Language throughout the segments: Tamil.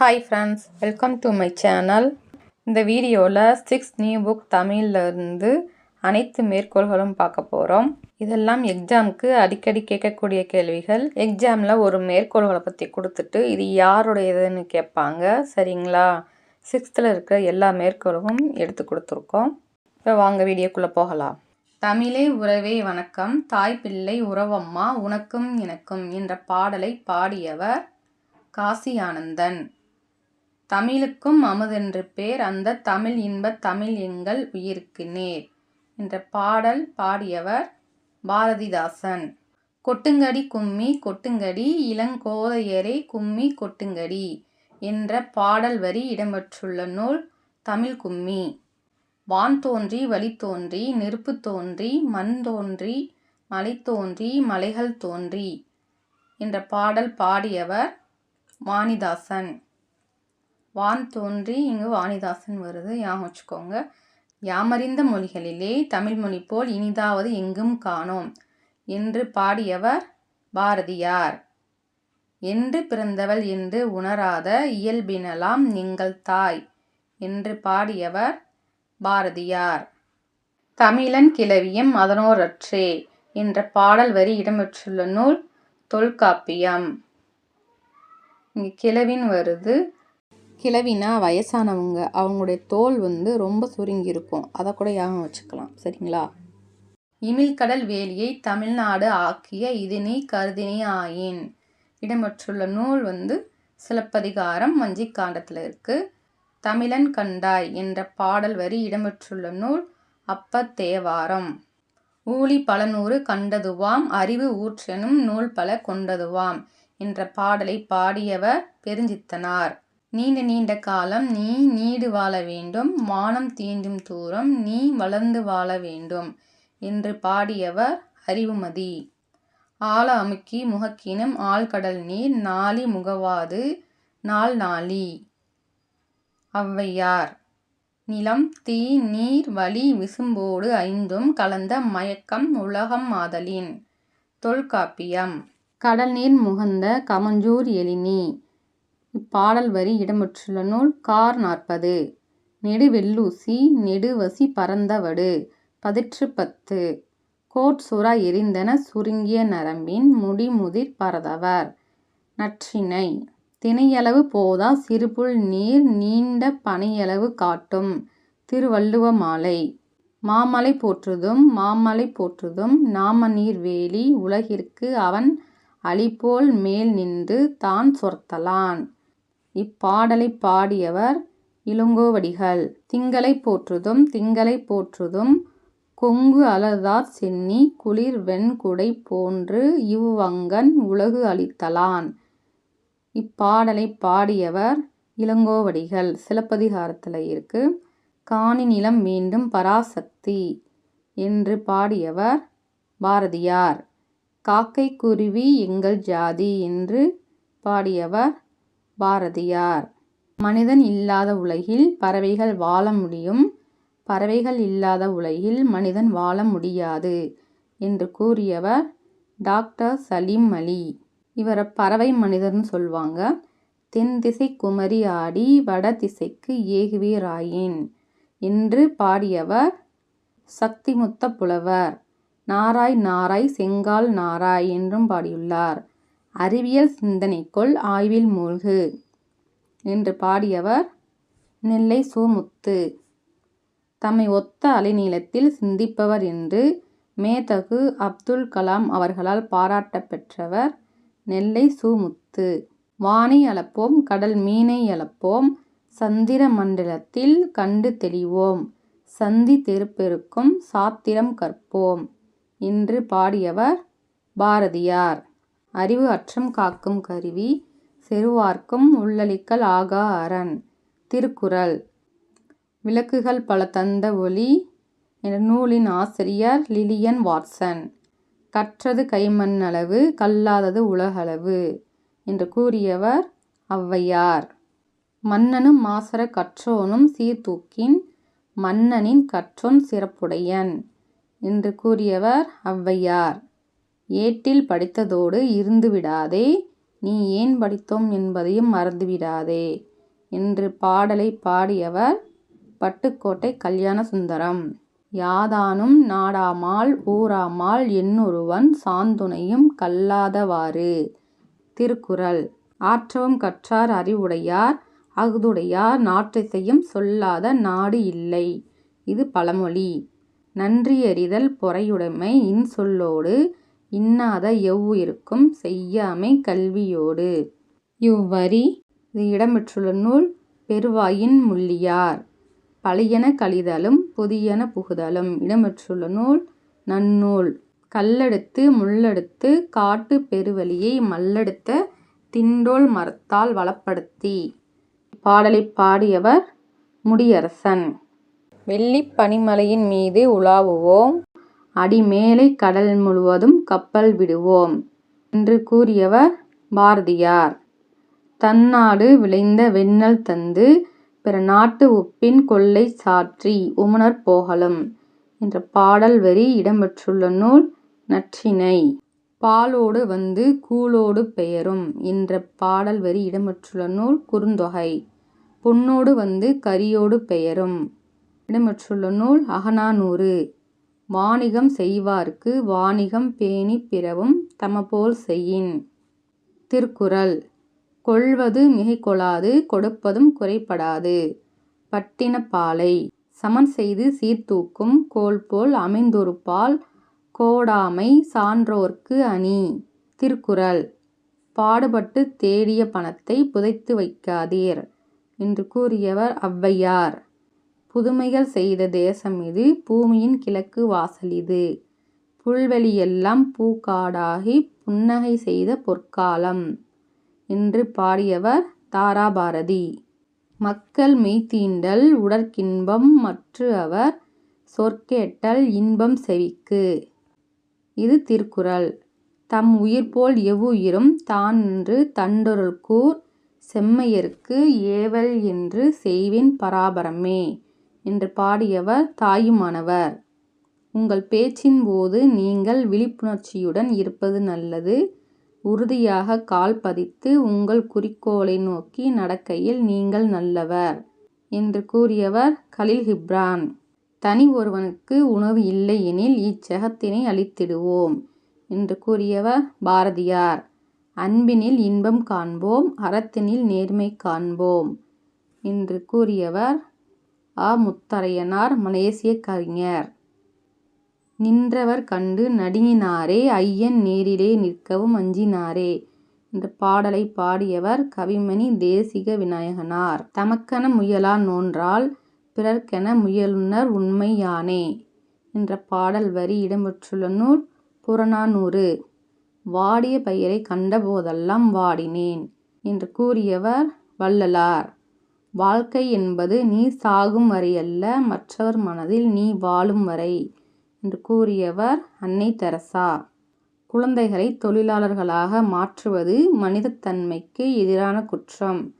Hi friends welcome to my channel இந்த வீடியோவில் சிக்ஸ் நியூ புக் தமிழ்லேருந்து அனைத்து மேற்கோள்களும் பார்க்க போகிறோம் இதெல்லாம் எக்ஸாமுக்கு அடிக்கடி கேட்கக்கூடிய கேள்விகள். எக்ஸாமில் ஒரு மேற்கோள்களை பற்றி கொடுத்துட்டு இது யாருடையதுன்னு கேட்பாங்க. சரிங்களா? சிக்ஸ்த்தில் இருக்கிற எல்லா மேற்கோளும் எடுத்து கொடுத்துருக்கோம். இப்போ வாங்க வீடியோக்குள்ளே போகலாம். தமிழே உறவே வணக்கம். தாய் பிள்ளை உறவம்மா உனக்கும் எனக்கும் என்ற பாடலை பாடியவர் காசி ஆனந்தன் தமிழுக்கும் அமுதென்று பேர் அந்த தமிழ் இன்பத் தமிழ் எங்கள் உயிருக்கு நேர் என்ற பாடல் பாடியவர் பாரதிதாசன். கொட்டுங்கடி கும்மி கொட்டுங்கடி இளங்கோதையரே கும்மி கொட்டுங்கடி என்ற பாடல் வரி இடம்பெற்றுள்ள நூல் தமிழ் கும்மி. வான் தோன்றி வழி தோன்றி நெருப்பு தோன்றி மண் தோன்றி மலை தோன்றி மலைகள் தோன்றி என்ற பாடல் பாடியவர் வாணிதாசன். வான் தோன்றி இங்கு வாணிதாசன் வருது. ஞாபகம் வச்சுக்கோங்க. யாமறிந்த மொழிகளிலே தமிழ் மொழி போல் இனிதாவது எங்கும் காணோம். என்று பாடியவர் பாரதியார். என்று பிறந்தவள் என்று உணராத இயல்பினலாம் எங்கள் தாய் என்று பாடியவர் பாரதியார். தமிழன் கிளவியம் அதனோரற்றே என்ற பாடல் வரி இடம்பெற்றுள்ள நூல் தொல்காப்பியம். இங்கே கிளவின் வருது. கிழவினா வயசானவங்க அவங்களுடைய தோல் வந்து ரொம்ப சுருங்கி இருக்கும் அதை கூட ஞாபகம் வச்சுக்கலாம். சரிங்களா? இமிழ்கடல் வேலியை தமிழ்நாடு ஆக்கிய இதனி கருதினி ஆயின் இடம்பெற்றுள்ள நூல் வந்து சிலப்பதிகாரம் மஞ்சிக்காண்டத்தில் இருக்குது தமிழன் கண்டாய் என்ற பாடல் வரி இடம்பெற்றுள்ள நூல் அப்ப தேவாரம் ஊழி பல நூறு கண்டதுவாம் அறிவு ஊற்றெனும் நூல் பல கொண்டதுவாம் என்ற பாடலை பாடியவர் பெருஞ்சித்தனார். நீண்ட நீண்ட காலம் நீ நீடு வாழ வேண்டும் வானம் தீண்டும் தூரம் நீ வளர்ந்து வாழ வேண்டும் என்று பாடியவர் அறிவுமதி. ஆழ அமுக்கி முகக்கினும் ஆழ்கடல் நீர் நாளி முகவாது நாள் நாளி. ஔவையார் நிலம் தீ நீர் வழி விசும்போடு ஐந்தும் கலந்த மயக்கம் உலகம் மாதலின். தொல்காப்பியம் கடல் நீர் முகந்த கமஞ்சூர் எழினி. இப்பாடல் வரி இடம்பெற்றுள்ள நூல் கார் நாற்பது. நெடுவெல்லூசி நெடுவசி பரந்தவடு. பதிற்று பத்து. கோட் சுறா எரிந்தன சுருங்கிய நரம்பின் முடிமுதிர் பரதவர். நற்றினை தினையளவு போதா சிறுபுல் நீர் நீண்ட பனையளவு காட்டும். திருவள்ளுவ மாலை. மாமலை போற்றுதும் மாமலை போற்றுதும் நாமநீர் வேலி உலகிற்கு அவன் அழிபோல் மேல் நின்று தான் சொர்த்தலான். இப்பாடலை பாடியவர் இளங்கோவடிகள். திங்களை போற்றுதும் திங்களை போற்றுதும் கொங்கு அலர்தார் சென்னி குளிர் வெண்குடை போன்று இவ்வங்கன் உலகு அளித்தலான். இப்பாடலை பாடியவர் இளங்கோவடிகள். சிலப்பதிகாரத்தில் இருக்கு காணி நிலம் மீண்டும் பராசக்தி என்று பாடியவர் பாரதியார். காக்கை குருவி எங்கள் ஜாதி என்று பாடியவர் பாரதியார். மனிதன் இல்லாத உலகில் பறவைகள் வாழ முடியும். பறவைகள் இல்லாத உலகில் மனிதன் வாழ முடியாது என்று கூறியவர் டாக்டர் சலீம் அலி. இவரை பறவை மனிதர்னு சொல்லுவாங்க தென் திசை குமரி ஆடி வட திசைக்கு ஏகுவீராயின் என்று பாடியவர் சக்திமுத்த புலவர். நாராய் நாராய் செங்கால் நாராய் என்றும் பாடியுள்ளார். அறிவியல் சிந்தனைக்குள் ஆய்வில் மூழ்கு என்று பாடியவர் நெல்லை சூமுத்து. தம்மை ஒத்த அலைநீளத்தில் சிந்திப்பவர் என்று மேதகு அப்துல் கலாம் அவர்களால் பாராட்ட பெற்றவர் நெல்லை சூமுத்து. வானை அளப்போம் கடல் மீனை அளப்போம் சந்திர மண்டலத்தில் கண்டு தெளிவோம் சந்தி தெருப்பெருக்கும் சாத்திரம் கற்போம் என்று பாடியவர் பாரதியார். அறிவு அற்றம் காக்கும் கருவி செருவார்க்கும் உள்ளளிக்கல் ஆகா அரண் திருக்குறள். விளக்குகள் பல தந்த ஒளி என்ற நூலின் ஆசிரியர் லிலியன் வாட்சன். கற்றது கைமண்ணளவு கல்லாதது உலகளவு என்று கூறியவர் ஔவையார். மன்னனும் மாசர கற்றோனும் சீர்தூக்கின் மன்னனின் கற்றோன் சிறப்புடையன் என்று கூறியவர் ஔவையார். ஏட்டில் படித்ததோடு இருந்துவிடாதே. நீ ஏன் படித்தோம் என்பதையும் மறந்துவிடாதே என்று பாடலை பாடியவர் பட்டுக்கோட்டை கல்யாணசுந்தரம். யாதானும் நாடாமால் ஊராமால் என்னொருவன் சாந்துணையும் கல்லாதவாறு. திருக்குறள். ஆற்றவும் கற்றார் அறிவுடையார் அஃதுடையார் நாற்றிசையும் சொல்லாத நாடு இல்லை. இது பழமொழி. நன்றியறிதல் பொறையுடைமை இன்சொல்லோடு இன்னாத எவ்வுயிர்க்கும் செய்யாமை கல்வியோடு. இவ்வரி இது இடம்பெற்றுள்ள நூல் பெருவாயின் முள்ளியார். பழையன கழிதலும் புதியன புகுதலும் இடம்பெற்றுள்ள நூல் நன்னூல். கல்லெடுத்து முள்ளெடுத்து காட்டுப் பெருவழியை மல்லெடுத்த திண்டோல் மரத்தால் வளப்படுத்தி. பாடலைப் பாடியவர் முடியரசன். வெள்ளிப் பனிமலையின் மீது உலாவுவோம். அடிமேலை கடல் முழுவதும் கப்பல் விடுவோம் என்று கூறியவர் பாரதியார். தன்னாடு விளைந்த வெண்ணெல் தந்து பிற நாட்டு உப்பின் கொள்ளை சாற்றி உமணர் போகலும் என்ற பாடல் வரி இடம்பெற்றுள்ள நூல் நற்றிணை. பாலோடு வந்து கூலோடு பெயரும் என்ற பாடல் வரி இடம்பெற்றுள்ள நூல் குறுந்தொகை. பொன்னோடு வந்து கரியோடு பெயரும் இடம்பெற்றுள்ள நூல் அகநானூறு. வாணிகம் செய்வார்க்கு வாணிகம் பேணிப் பிறவும் தமபோல் செய்யின். திருக்குறள் கொள்வது மிகைகொளாது கொடுப்பதும் குறைபடாது. பட்டினப்பாலை சமன்செய்து சீர்தூக்கும் கோல்போல் அமைந்தொருபால் கோடாமை சான்றோர்க்கு அணி. திருக்குறள் பாடுபட்டுத் தேடிய பணத்தைப் புதைத்து வைக்காதீர் என்று கூறியவர் ஔவையார் புதுமைகள் செய்த தேசம் இது பூமியின் கிழக்கு வாசல் இது. புல்வெளியெல்லாம் பூக்காடாகிப் புன்னகை செய்த பொற்காலம் என்று பாடியவர் தாராபாரதி. மக்கள் மெய்தீண்டல் உடற்கின்பம் மற்று அவர் சொற்கேட்டல் இன்பம் செவிக்கு. இது திருக்குறள். தம் உயிர்போல் எவ்வுயிரும் தான் என்று தண்டொருள்கூர் செம்மையர்க்கு ஏவல் என்று செய்வின் பராபரமே. என்று பாடியவர் தாயுமானவர். உங்கள் பேச்சின் போது நீங்கள் விழிப்புணர்ச்சியுடன் இருப்பது நல்லது. உறுதியாக கால் பதித்து உங்கள் குறிக்கோளை நோக்கி நடக்கையில் நீங்கள் நல்லவர் என்று கூறியவர் கலீல் கிப்ரான் தனி ஒருவனுக்கு உணவு இல்லை எனில் இச்சகத்தினை அழித்திடுவோம் என்று கூறியவர் பாரதியார். அன்பினில் இன்பம் காண்போம் அறத்தினில் நேர்மை காண்போம் என்று கூறியவர் அ முத்தரையனார் மலேசிய கவிஞர் நின்றவர் கண்டு நடுங்கினாரே ஐயன் நேரிலே நிற்கவும் அஞ்சினாரே. என்ற பாடலை பாடியவர் கவிமணி தேசிக விநாயகனார். தமக்கென முயலா நோன்றால் பிறர்க்கென முயலுனர் உண்மையானே என்ற பாடல் வரி இடம்பெற்றுள்ள நூல் புறநானூறு. வாடிய பயிரை கண்டபோதெல்லாம் வாடினேன் என்று கூறியவர் வள்ளலார். வாழ்க்கை என்பது நீ சாகும் வரையல்ல மற்றவர் மனதில் நீ வாழும் வரை என்று கூறியவர் அன்னை தெரசா. குழந்தைகளை தொழிலாளர்களாக மாற்றுவது மனிதத்தன்மைக்கு எதிரான குற்றம்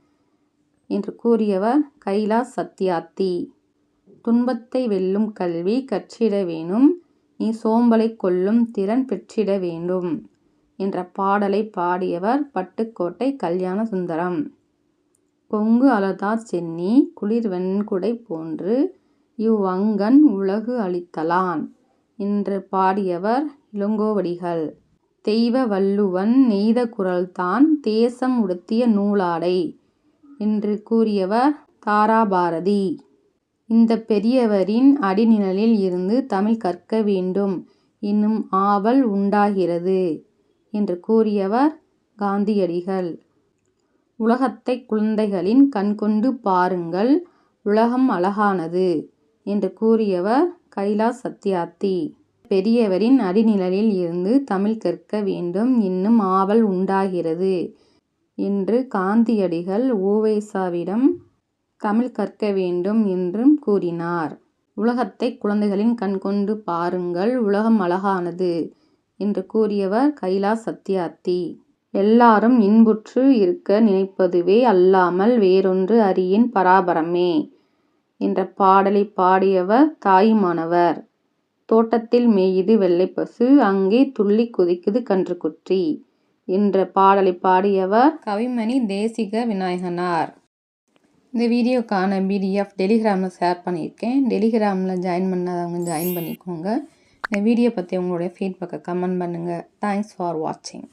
என்று கூறியவர் கைலாஸ் சத்தியார்த்தி துன்பத்தை வெல்லும் கல்வி கற்றிட வேணும் நீ சோம்பலை கொல்லும் திறன் பெற்றிட வேண்டும் என்ற பாடலை பாடியவர் பட்டுக்கோட்டை கல்யாண சுந்தரம். பொங்கு அலர்தார் சென்னி குளிர் வெண்குடை போன்று இவ்வங்கண் உலகு அளித்தலான் என்று பாடியவர் இளங்கோவடிகள். தெய்வ வள்ளுவன் நெய்த குறள்தான் தேசம் உடுத்திய நூலாடை என்று கூறியவர் தாராபாரதி. இந்த பெரியவரின் அடிநிழலில் இருந்து தமிழ் கற்க வேண்டும் இன்னும் ஆவல் உண்டாகிறது என்று கூறியவர் காந்தியடிகள். உலகத்தை குழந்தைகளின் கண்கொண்டு பாருங்கள் உலகம் அழகானது என்று கூறியவர் கைலாஸ் சத்தியார்த்தி பெரியவரின் அடிநிழலில் இருந்து தமிழ் கற்க வேண்டும் என்னும் ஆவல் உண்டாகிறது என்று காந்தியடிகள் உவேசாவிடம் தமிழ் கற்க வேண்டும் என்றும் கூறினார். உலகத்தை குழந்தைகளின் கண்கொண்டு பாருங்கள் உலகம் அழகானது என்று கூறியவர் கைலாஸ் சத்தியார்த்தி எல்லாரும் இன்புற்று இருக்க நினைப்பதுவே அல்லாமல் வேறொன்று அறியேன் பராபரமே என்ற பாடலை பாடியவர் தாயுமானவர். தோட்டத்தில் மேயுது வெள்ளைப்பசு அங்கே துள்ளி குதிக்குது கன்றுக்குட்டி என்ற பாடலை பாடியவர் கவிமணி தேசிக விநாயகனார். இந்த வீடியோக்கான பிடிஎஃப் டெலிகிராமில் ஷேர் பண்ணியிருக்கேன். டெலிகிராமில் ஜாயின் பண்ணாதவங்க ஜாயின் பண்ணிக்கோங்க. இந்த வீடியோ பற்றி உங்களுடைய ஃபீட்பேக்கை கமெண்ட் பண்ணுங்கள் தேங்க்ஸ் ஃபார் வாட்சிங்